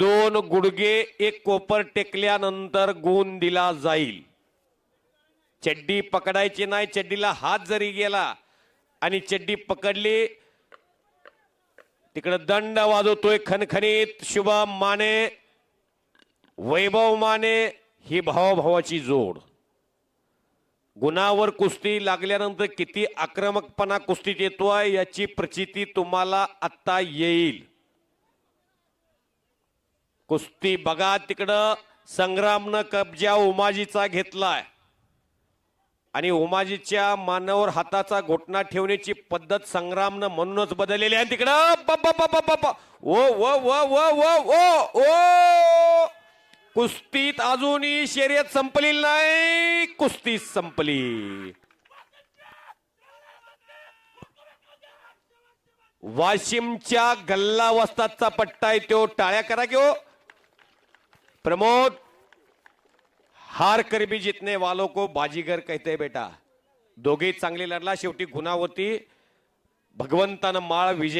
दोन गुडगे एक कोपर टेकल्यानंतर गुण दिला जाईल. चड्डी पकडायची नाही चड्डीला हात जरी गेला आणि चड्डी पकडली तिकडे दंड वाजवतोय खणखणीत शुभम माने वैभव माने ही भावाभावाची जोड. गुणावर कुस्ती लागल्यानंतर किती आक्रमकपणा कुस्तीत येतोय याची प्रचिती तुम्हाला आत्ता येईल. कुस्ती बघा तिकडं. संग्रामनं कब्जा उमाजीचा घेतलाय. आणि उमाजीच्या मानावर हाताचा घोटणा ठेवण्याची पद्धत संग्रामनं म्हणूनच बदललेली आहे. तिकडं ओ ओ ओ ओ ओ कुस्तीत अजूनही शर्यत संपलेली नाही. कुस्ती संपली. वाशिमच्या गल्ला वस्ताचा पट्टा आहे तो. टाळ्या करा की हो. प्रमोद हार कर भी जितने वालों को बाजीगर कहते बेटा। दोघे चांगले लढला शेवटी गुणावती भगवंतानं माळ विजय